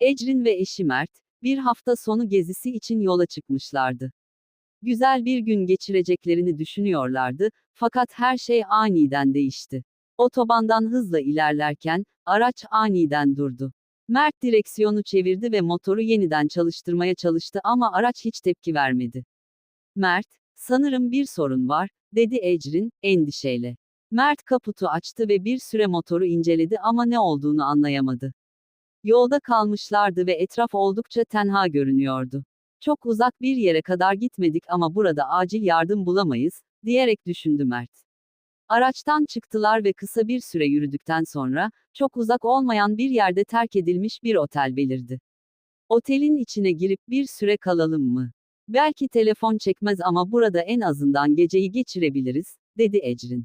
Ecrin ve eşi Mert, bir hafta sonu gezisi için yola çıkmışlardı. Güzel bir gün geçireceklerini düşünüyorlardı, fakat her şey aniden değişti. Otobandan hızla ilerlerken, araç aniden durdu. Mert direksiyonu çevirdi ve motoru yeniden çalıştırmaya çalıştı ama araç hiç tepki vermedi. Mert, sanırım bir sorun var, dedi Ecrin, endişeyle. Mert kaputu açtı ve bir süre motoru inceledi ama ne olduğunu anlayamadı. Yolda kalmışlardı ve etraf oldukça tenha görünüyordu. Çok uzak bir yere kadar gitmedik ama burada acil yardım bulamayız, diyerek düşündü Mert. Araçtan çıktılar ve kısa bir süre yürüdükten sonra, çok uzak olmayan bir yerde terk edilmiş bir otel belirdi. Otelin içine girip bir süre kalalım mı? Belki telefon çekmez ama burada en azından geceyi geçirebiliriz, dedi Ecrin.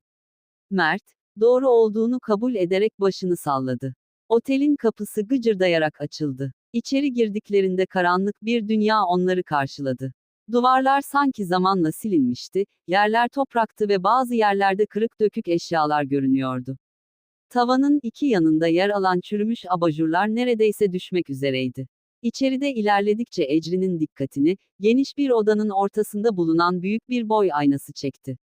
Mert, doğru olduğunu kabul ederek başını salladı. Otelin kapısı gıcırdayarak açıldı. İçeri girdiklerinde karanlık bir dünya onları karşıladı. Duvarlar sanki zamanla silinmişti, yerler topraktı ve bazı yerlerde kırık dökük eşyalar görünüyordu. Tavanın iki yanında yer alan çürümüş abajurlar neredeyse düşmek üzereydi. İçeride ilerledikçe Ecrin'in dikkatini, geniş bir odanın ortasında bulunan büyük bir boy aynası çekti.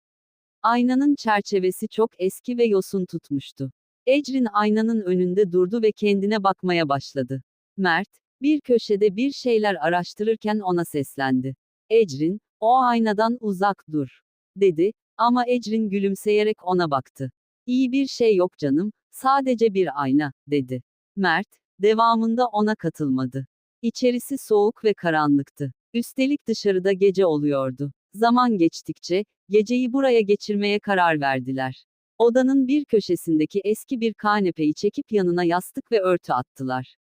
Aynanın çerçevesi çok eski ve yosun tutmuştu. Ecrin aynanın önünde durdu ve kendine bakmaya başladı. Mert, bir köşede bir şeyler araştırırken ona seslendi. Ecrin, o aynadan uzak dur, dedi, ama Ecrin gülümseyerek ona baktı. İyi bir şey yok canım, sadece bir ayna, dedi. Mert, devamında ona katılmadı. İçerisi soğuk ve karanlıktı. Üstelik dışarıda gece oluyordu. Zaman geçtikçe, geceyi buraya geçirmeye karar verdiler. Odanın bir köşesindeki eski bir kanepeyi çekip yanına yastık ve örtü attılar.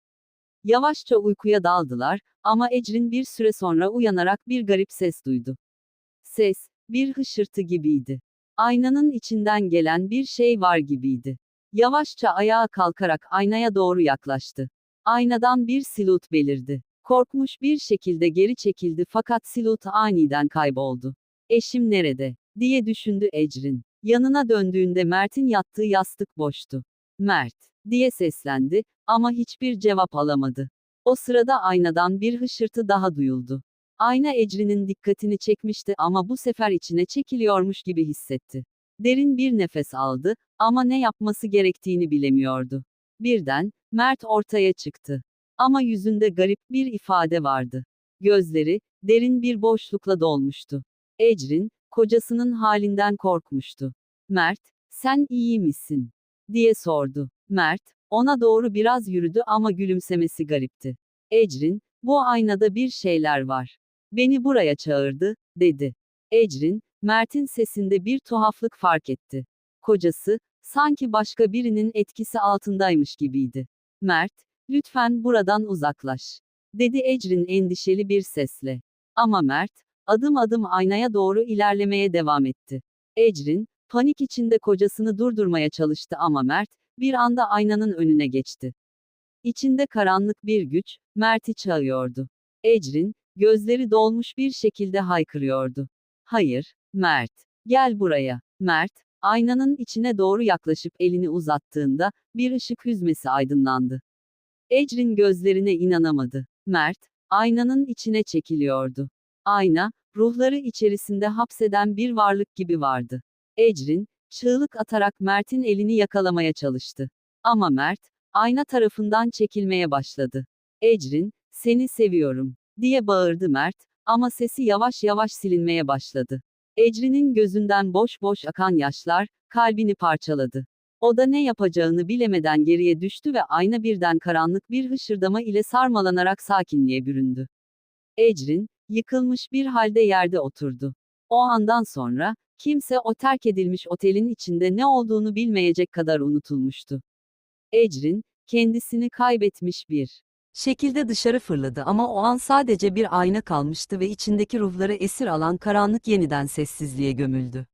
Yavaşça uykuya daldılar, ama Ecrin bir süre sonra uyanarak bir garip ses duydu. Ses, bir hışırtı gibiydi. Aynanın içinden gelen bir şey var gibiydi. Yavaşça ayağa kalkarak aynaya doğru yaklaştı. Aynadan bir silut belirdi. Korkmuş bir şekilde geri çekildi fakat silut aniden kayboldu. Eşim nerede? diye düşündü Ecrin. Yanına döndüğünde Mert'in yattığı yastık boştu. Mert, diye seslendi, ama hiçbir cevap alamadı. O sırada aynadan bir hışırtı daha duyuldu. Ayna Ecrin'in dikkatini çekmişti ama bu sefer içine çekiliyormuş gibi hissetti. Derin bir nefes aldı, ama ne yapması gerektiğini bilemiyordu. Birden, Mert ortaya çıktı. Ama yüzünde garip bir ifade vardı. Gözleri, derin bir boşlukla dolmuştu. Ecrin, kocasının halinden korkmuştu. Mert, sen iyi misin? diye sordu. Mert, ona doğru biraz yürüdü ama gülümsemesi garipti. Ecrin, bu aynada bir şeyler var. Beni buraya çağırdı, dedi. Ecrin, Mert'in sesinde bir tuhaflık fark etti. Kocası, sanki başka birinin etkisi altındaymış gibiydi. Mert, lütfen buradan uzaklaş. Dedi Ecrin endişeli bir sesle. Ama Mert, adım adım aynaya doğru ilerlemeye devam etti. Ecrin, panik içinde kocasını durdurmaya çalıştı ama Mert, bir anda aynanın önüne geçti. İçinde karanlık bir güç, Mert'i çağırıyordu. Ecrin, gözleri dolmuş bir şekilde haykırıyordu. Hayır, Mert, gel buraya. Mert, aynanın içine doğru yaklaşıp elini uzattığında, bir ışık hüzmesi aydınlandı. Ecrin gözlerine inanamadı. Mert, aynanın içine çekiliyordu. Ayna, ruhları içerisinde hapseden bir varlık gibi vardı. Ecrin, çığlık atarak Mert'in elini yakalamaya çalıştı. Ama Mert, ayna tarafından çekilmeye başladı. Ecrin, seni seviyorum, diye bağırdı Mert, ama sesi yavaş yavaş silinmeye başladı. Ecrin'in gözünden boş boş akan yaşlar, kalbini parçaladı. O da ne yapacağını bilemeden geriye düştü ve ayna birden karanlık bir hışırdama ile sarmalanarak sakinliğe büründü. Ecrin, yıkılmış bir halde yerde oturdu. O andan sonra, kimse o terk edilmiş otelin içinde ne olduğunu bilmeyecek kadar unutulmuştu. Ecrin, kendisini kaybetmiş bir şekilde dışarı fırladı ama o an sadece bir ayna kalmıştı ve içindeki ruhları esir alan karanlık yeniden sessizliğe gömüldü.